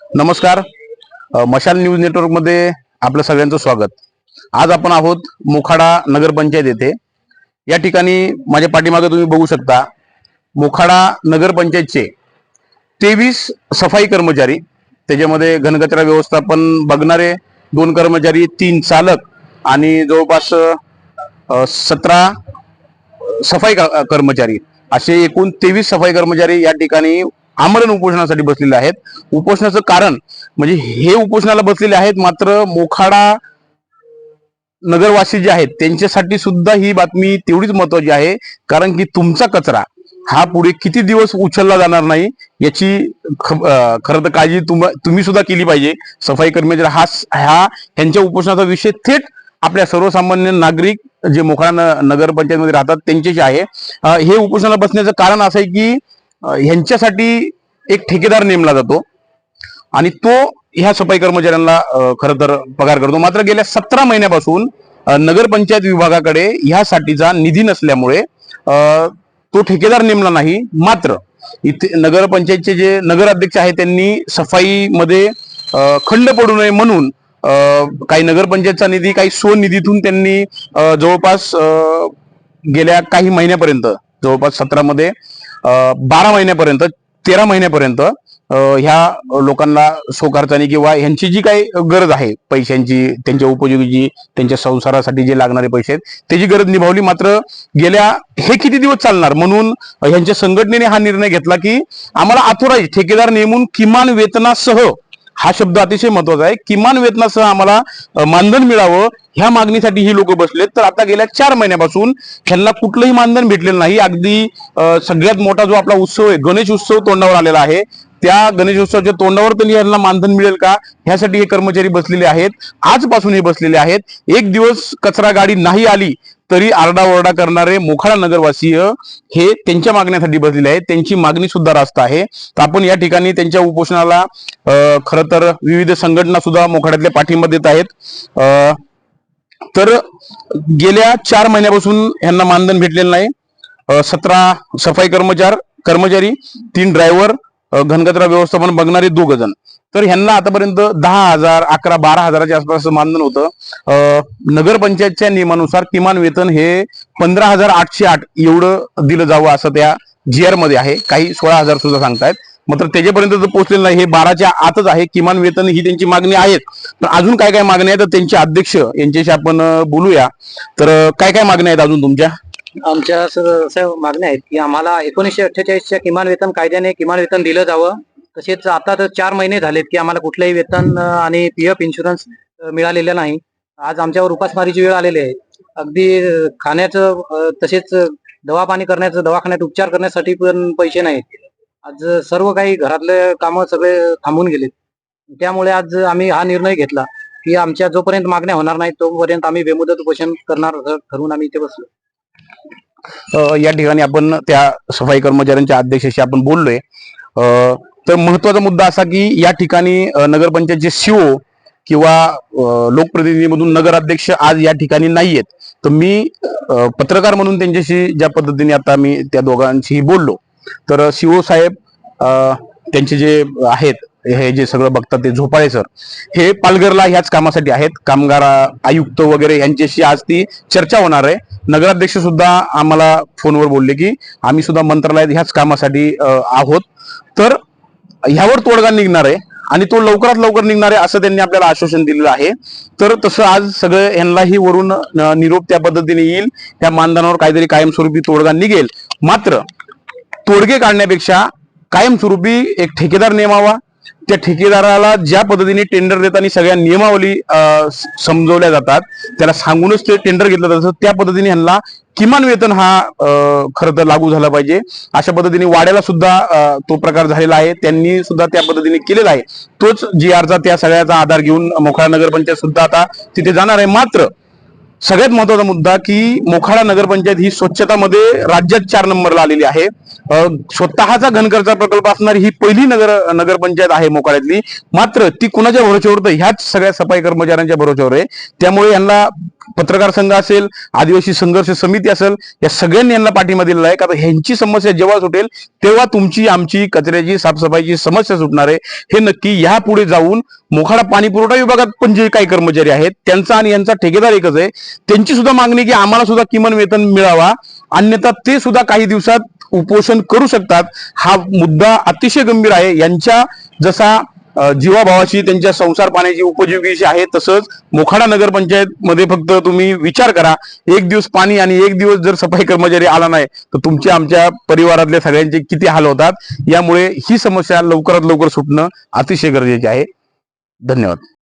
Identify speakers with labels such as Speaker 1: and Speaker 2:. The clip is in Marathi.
Speaker 1: नमस्कार. मशाल न्यूज नेटवर्कमध्ये आपलं सगळ्यांचं स्वागत. आज आपण आहोत मोखाडा नगरपंचायत येथे. या ठिकाणी माझ्या पाठीमागे तुम्ही बघू शकता मोखाडा नगरपंचायतचे तेवीस सफाई कर्मचारी त्याच्यामध्ये घनकचरा व्यवस्थापन बघणारे दोन कर्मचारी तीन चालक आणि जवळपास सतरा सफाई कर्मचारी. असे एकूण तेवीस सफाई कर्मचारी या ठिकाणी आमरण उपोषणासाठी बसलेले आहेत. उपोषणाचं कारण म्हणजे हे उपोषणाला बसलेले आहेत मात्र मोखाडा नगरवासी जे आहेत त्यांच्यासाठी सुद्धा ही बातमी तेवढीच महत्वाची आहे. कारण की तुमचा कचरा हा पुढे किती दिवस उचलला जाणार नाही याची ख- खरं तर काळजी तुम- तुम्ही सुद्धा केली पाहिजे. सफाई कर्मचारी हा स- हा यांच्या उपोषणाचा विषय थेट आपल्या सर्वसामान्य नागरिक जे मोखाडा न- नगरपंचायतमध्ये राहतात त्यांच्याशी आहे. हे उपोषणाला बसण्याचं कारण असं आहे की ह्यांच्यासाठी एक ठेकेदार नेमला जातो. आणि तो ह्या सफाई कर्मचाऱ्यांना खर तर पगार करतो. मात्र गेल्या सतरा महिन्यापासून नगरपंचायत विभागाकडे ह्यासाठीचा निधी नसल्यामुळे तो ठेकेदार नेमला नाही. मात्र इथे नगरपंचायतचे जे नगराध्यक्ष आहेत त्यांनी सफाईमध्ये खंड पडू नये म्हणून काही नगरपंचायतचा निधी काही स्वनिधीतून त्यांनी जवळपास गेल्या काही महिन्यापर्यंत जवळपास सतरामध्ये बारा महिन्यापर्यंत तेरा महिन्यापर्यंत ह्या लोकांना स्वखर्चाने किंवा ह्यांची जी काही गरज आहे पैशांची त्यांच्या उपयोगीची त्यांच्या संसारासाठी जे लागणारे पैसे आहेत त्याची गरज निभावली. मात्र गेल्या हे किती दिवस चालणार? म्हणून ह्यांच्या संघटनेने हा निर्णय घेतला की आम्हाला अथोराईज ठेकेदार नेमून किमान वेतनासह हा शब्द अतिशय महत्त्वाचा आहे किमान वेतनासह आम्हाला मानधन मिळावं ह्या मागणीसाठी ही लोक बसलेत. तर आता गेल्या चार महिन्यापासून ह्यांना कुठलंही मानधन भेटलेलं नाही. अगदी सगळ्यात मोठा जो आपला उत्सव आहे गणेश उत्सव तोंडावर आलेला आहे. त्या गणेश उत्सवाच्या तोंडावर तरी यांना मानधन मिळेल का? ह्यासाठी हे कर्मचारी बसलेले आहेत. आजपासून हे बसलेले आहेत. एक दिवस कचरा गाडी नाही आली तरी आरडाओरडा करणारे मोखाडा नगरवासीय हे त्यांच्या मागण्यासाठी बसलेले आहेत. त्यांची मागणी सुद्धा रास्त आहे. तर आपण या ठिकाणी त्यांच्या उपोषणाला खरं तर विविध संघटना सुद्धा मोखाड्यातल्या पाठिंबा देत आहेत. तर गेल्या चार महिन्यापासून यांना मानधन भेटलेलं नाही. सतरा सफाई कर्मचार कर्मचारी तीन ड्रायव्हर घनकचरा व्यवस्थापन बघणारे दोघ जण. तर ह्यांना आतापर्यंत दहा हजार अकरा बारा हजाराच्या आसपास मानधन होतं. नगरपंचायतच्या नियमानुसार किमान वेतन हे पंधरा हजार आठशे आठ एवढं दिलं जावं असं त्या जी आरमध्ये आहे. काही सोळा हजार सुद्धा सांगतायत. मात्र त्याच्यापर्यंत जर पोहोचलेलं नाही. हे बाराच्या आतच आहे. किमान वेतन ही त्यांची मागणी आहेत. पण अजून काय काय मागण्या आहेत? तर त्यांचे अध्यक्ष यांच्याशी आपण बोलूया. तर काय काय मागण्या आहेत अजून तुमच्या?
Speaker 2: आमच्या सर मागण्या आहेत की आम्हाला एकोणीसशे अठ्ठेचाळीसच्या किमान वेतन कायद्याने किमान वेतन दिलं जावं. तसेच आता तर चार महिने झालेत की आम्हाला कुठलंही वेतन आणि पी एफ इन्शुरन्स मिळालेलं नाही. आज आमच्यावर उपासमारीची वेळ आलेली आहे. अगदी खाण्याचं तसेच दवा पाणी करण्याचं दवाखान्यात उपचार करण्यासाठी पण पैसे नाहीत. आज सर्व काही घरातले कामं सगळे थांबून गेले त्यामुळे आज आम्ही हा निर्णय घेतला की आमच्या जोपर्यंत मागण्या होणार नाही तोपर्यंत आम्ही बेमुदत उपोषण करणार ठरवून आम्ही इथे बसलो.
Speaker 1: या ठिकाणी आपण त्या सफाई कर्मचाऱ्यांच्या अध्यक्षाशी आपण बोललोय. तर महत्त्वाचा मुद्दा असा की या ठिकाणी नगरपंचायतचे सीओ किंवा लोकप्रतिनिधीमधून नगराध्यक्ष आज या ठिकाणी नाहीयेत. तर मी पत्रकार म्हणून त्यांच्याशी ज्या पद्धतीने आता मी त्या दोघांशी बोललो. तर सीओ साहेब त्यांचे जे आहेत हे जे सगळं बघतात ते झोपाळे सर हे पालघरला ह्याच कामासाठी आहेत. कामगार आयुक्त वगैरे यांच्याशी आज ती चर्चा होणार आहे. नगराध्यक्ष सुद्धा आम्हाला फोनवर बोलले की आम्ही सुद्धा मंत्रालयात ह्याच कामासाठी आहोत. तर ह्यावर तोडगा निघणार आहे आणि तो लवकरात लवकर निघणार आहे असं त्यांनी आपल्याला आश्वासन दिलेलं आहे. तर तसं आज सगळं यांनाही वरून निरोप त्या पद्धतीने येईल. त्या मानधनावर काहीतरी कायमस्वरूपी तोडगा निघेल. मात्र तोडगे काढण्यापेक्षा कायमस्वरूपी एक ठेकेदार नेमावा. त्या ठेकेदाराला ज्या पद्धतीने टेंडर देताना सगळ्या नियमावली समजवल्या जातात त्याला सांगूनच ते टेंडर घेतलं जातं. त्या पद्धतीने ह्यांना किमान वेतन हा खरं तर लागू झाला पाहिजे. अशा पद्धतीने वाड्याला सुद्धा तो प्रकार झालेला आहे. त्यांनी सुद्धा त्या पद्धतीने केलेला आहे. तोच जी आरचा त्या सगळ्याचा आधार घेऊन मोखाळा नगरपंचायत सुद्धा आता तिथे जाणार आहे. मात्र सगळ्यात महत्त्वाचा मुद्दा की मोखाडा नगरपंचायत ही स्वच्छतामध्ये राज्यात चार नंबरला आलेली आहे. स्वतःचा घनकरचा प्रकल्प असणारी ही पहिली नगर नगरपंचायत आहे मोखाड्यातली. मात्र ती कुणाच्या भरोश्यावर तर ह्याच सगळ्या सफाई कर्मचाऱ्यांच्या भरोश्यावर आहे. त्यामुळे यांना पत्रकार संघ असेल आदिवासी संघर्ष समिती असेल या सगळ्यांनी यांना पाठिंबा दिलेला आहे. का ह्यांची समस्या जेव्हा सुटेल तेव्हा तुमची आमची कचऱ्याची साफसफाईची समस्या सुटणार आहे. हे नक्की यापुढे जाऊन मोखाडा पाणी पुरवठा विभागात पण जे काही कर्मचारी आहेत त्यांचा आणि यांचा ठेकेदार एकच आहे. त्यांची सुद्धा मागणी की आम्हाला सुद्धा किमान वेतन मिळावा. अन्यथा ते सुद्धा काही दिवसात उपोषण करू शकतात. हा मुद्दा अतिशय गंभीर आहे. यांच्या जसा जीवाभावाची त्यांच्या संसार पाण्याची उपजीविकेची आहे तसंच मोखाडा नगरपंचायत मध्ये फक्त तुम्ही विचार करा एक दिवस पाणी आणि एक दिवस जर सफाई कर्मचारी आला नाही तर तुमच्या आमच्या परिवारातल्या सगळ्यांचे किती हाल होतात? यामुळे ही समस्या लवकरात लवकर सुटणं अतिशय गरजेचे आहे. धन्यवाद.